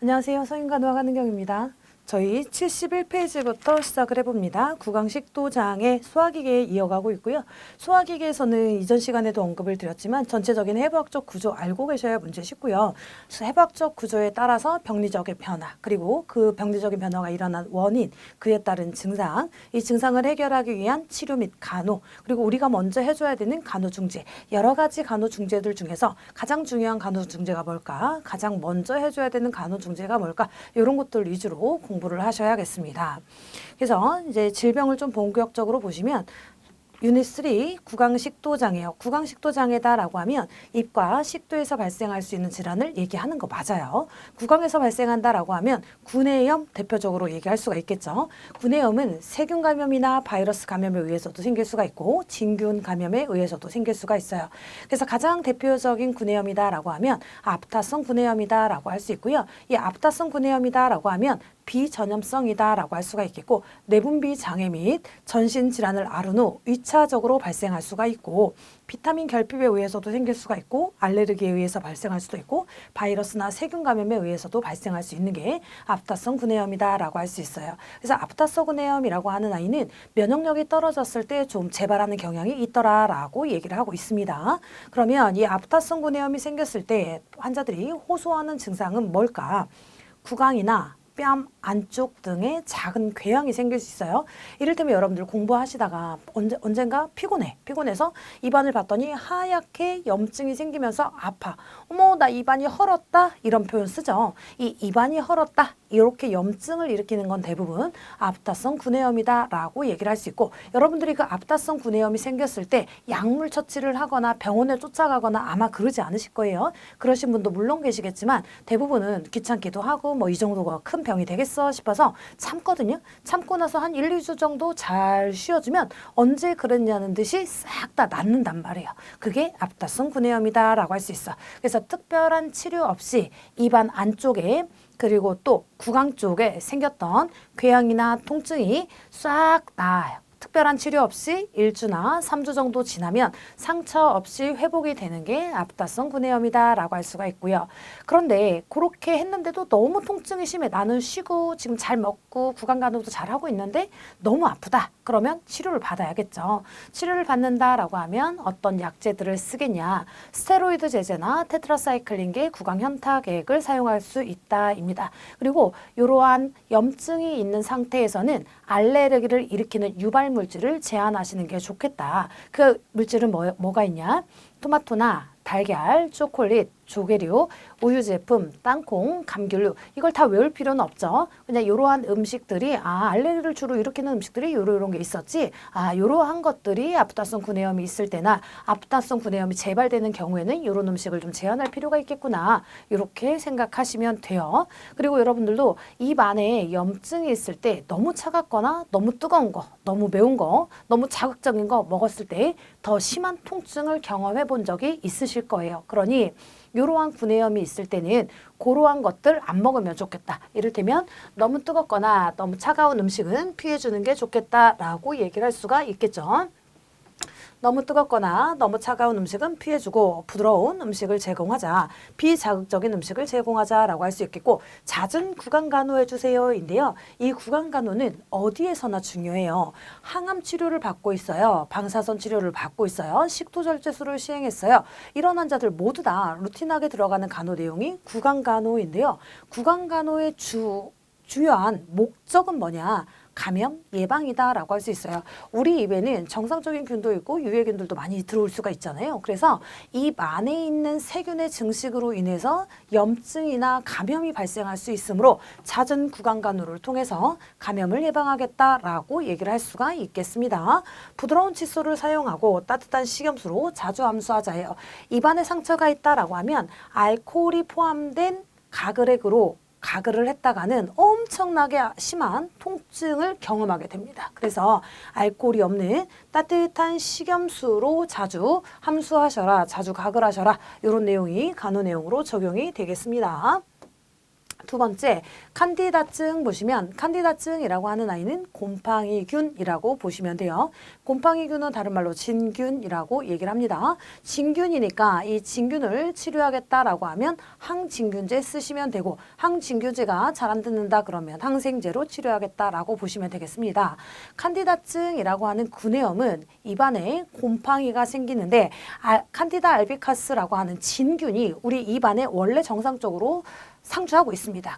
안녕하세요. 성인간호학 한은경입니다. 저희 71페이지부터 시작을 해봅니다. 구강식도장의 소화기계에 이어가고 있고요. 소화기계에서는 이전 시간에도 언급을 드렸지만 전체적인 해부학적 구조 알고 계셔야 문제 쉽고요. 해부학적 구조에 따라서 병리적인 변화 그리고 그 병리적인 변화가 일어난 원인 그에 따른 증상 이 증상을 해결하기 위한 치료 및 간호 그리고 우리가 먼저 해줘야 되는 간호 중재 여러 가지 간호 중재들 중에서 가장 중요한 간호 중재가 뭘까 가장 먼저 해줘야 되는 간호 중재가 뭘까 이런 것들 위주로 공 부를 하셔야겠습니다. 그래서 이제 질병을 좀 본격적으로 보시면 유닛 3 구강식도장이에요. 구강식도장애다라고 하면 입과 식도에서 발생할 수 있는 질환을 얘기하는 거 맞아요. 구강에서 발생한다라고 하면 구내염 대표적으로 얘기할 수가 있겠죠. 구내염은 세균 감염이나 바이러스 감염에 의해서도 생길 수가 있고 진균 감염에 의해서도 생길 수가 있어요. 그래서 가장 대표적인 구내염이다라고 하면 앞타성 구내염이다라고 할 수 있고요. 이 앞타성 구내염이다라고 하면 비전염성이다라고 할 수가 있겠고 내분비 장애 및 전신 질환을 앓은 후 2차적으로 발생할 수가 있고 비타민 결핍에 의해서도 생길 수가 있고 알레르기에 의해서 발생할 수도 있고 바이러스나 세균 감염에 의해서도 발생할 수 있는 게 아프타성 구내염이다라고 할 수 있어요. 그래서 아프타성 구내염이라고 하는 아이는 면역력이 떨어졌을 때 좀 재발하는 경향이 있더라라고 얘기를 하고 있습니다. 그러면 이 아프타성 구내염이 생겼을 때 환자들이 호소하는 증상은 뭘까? 구강이나 뺨 안쪽 등에 작은 궤양이 생길 수 있어요. 이를테면 여러분들 공부하시다가 언제, 언젠가 피곤해. 피곤해서 입안을 봤더니 하얗게 염증이 생기면서 아파. 어머, 나 입안이 헐었다. 이런 표현 쓰죠. 이 입안이 헐었다. 이렇게 염증을 일으키는 건 대부분 아프타성 구내염이다 라고 얘기를 할 수 있고 여러분들이 그 아프타성 구내염이 생겼을 때 약물 처치를 하거나 병원에 쫓아가거나 아마 그러지 않으실 거예요. 그러신 분도 물론 계시겠지만 대부분은 귀찮기도 하고 뭐 이 정도가 큰 병이 되겠어 싶어서 참거든요. 참고 나서 한 1, 2주 정도 잘 쉬어주면 언제 그랬냐는 듯이 싹 다 낫는단 말이에요. 그게 아프타성 구내염이다 라고 할 수 있어. 그래서 특별한 치료 없이 입안 안쪽에 그리고 또 구강 쪽에 생겼던 궤양이나 통증이 싹 나아요. 특별한 치료 없이 1주나 3주 정도 지나면 상처 없이 회복이 되는 게 아프타성 구내염이다 라고 할 수가 있고요. 그런데 그렇게 했는데도 너무 통증이 심해. 나는 쉬고 지금 잘 먹고 구강 간호도 잘 하고 있는데 너무 아프다. 그러면 치료를 받아야겠죠. 치료를 받는다 라고 하면 어떤 약제들을 쓰겠냐? 스테로이드 제제나 테트라사이클린계 구강 현타액을 사용할 수 있다입니다. 그리고 이러한 염증이 있는 상태에서는 알레르기를 일으키는 유발 물질을 제한하시는 게 좋겠다. 그 물질은 뭐, 뭐가 있냐? 토마토나 달걀, 초콜릿, 조개류, 우유 제품, 땅콩, 감귤류 이걸 다 외울 필요는 없죠. 그냥 이러한 음식들이 아 알레르기를 주로 일으키는 음식들이 요러 요런 게 있었지. 아 요러한 것들이 아프타성 구내염이 있을 때나 아프타성 구내염이 재발되는 경우에는 요런 음식을 좀 제한할 필요가 있겠구나. 이렇게 생각하시면 돼요. 그리고 여러분들도 입 안에 염증이 있을 때 너무 차갑거나 너무 뜨거운 거, 너무 매운 거, 너무 자극적인 거 먹었을 때 더 심한 통증을 경험해 본 적이 있으실 거예요. 그러니 이러한 구내염이 있을 때는 그러한 것들 안 먹으면 좋겠다. 이를테면 너무 뜨겁거나 너무 차가운 음식은 피해주는 게 좋겠다라고 얘기를 할 수가 있겠죠. 너무 뜨겁거나 너무 차가운 음식은 피해주고 부드러운 음식을 제공하자. 비자극적인 음식을 제공하자라고 할 수 있겠고 잦은 구강 간호 해 주세요인데요. 이 구강 간호는 어디에서나 중요해요. 항암 치료를 받고 있어요. 방사선 치료를 받고 있어요. 식도 절제술을 시행했어요. 이런 환자들 모두 다 루틴하게 들어가는 간호 내용이 구강 간호인데요. 구강 간호의 주 주요한 목적은 뭐냐? 감염 예방이다라고 할 수 있어요. 우리 입에는 정상적인 균도 있고 유해 균들도 많이 들어올 수가 있잖아요. 그래서 입 안에 있는 세균의 증식으로 인해서 염증이나 감염이 발생할 수 있으므로 잦은 구강 간호를 통해서 감염을 예방하겠다라고 얘기를 할 수가 있겠습니다. 부드러운 칫솔을 사용하고 따뜻한 식염수로 자주 암수하자예요. 입안에 상처가 있다라고 하면 알코올이 포함된 가글액으로 가글을 했다가는 엄청나게 심한 통증을 경험하게 됩니다. 그래서 알코올이 없는 따뜻한 식염수로 자주 함수하셔라, 자주 가글하셔라 이런 내용이 간호 내용으로 적용이 되겠습니다. 두 번째, 칸디다증 보시면 칸디다증이라고 하는 아이는 곰팡이균이라고 보시면 돼요. 곰팡이균은 다른 말로 진균이라고 얘기를 합니다. 진균이니까 이 진균을 치료하겠다라고 하면 항진균제 쓰시면 되고 항진균제가 잘 안 듣는다 그러면 항생제로 치료하겠다라고 보시면 되겠습니다. 칸디다증이라고 하는 구내염은 입안에 곰팡이가 생기는데 아, 칸디다 알비카스라고 하는 진균이 우리 입안에 원래 정상적으로 상주하고 있습니다.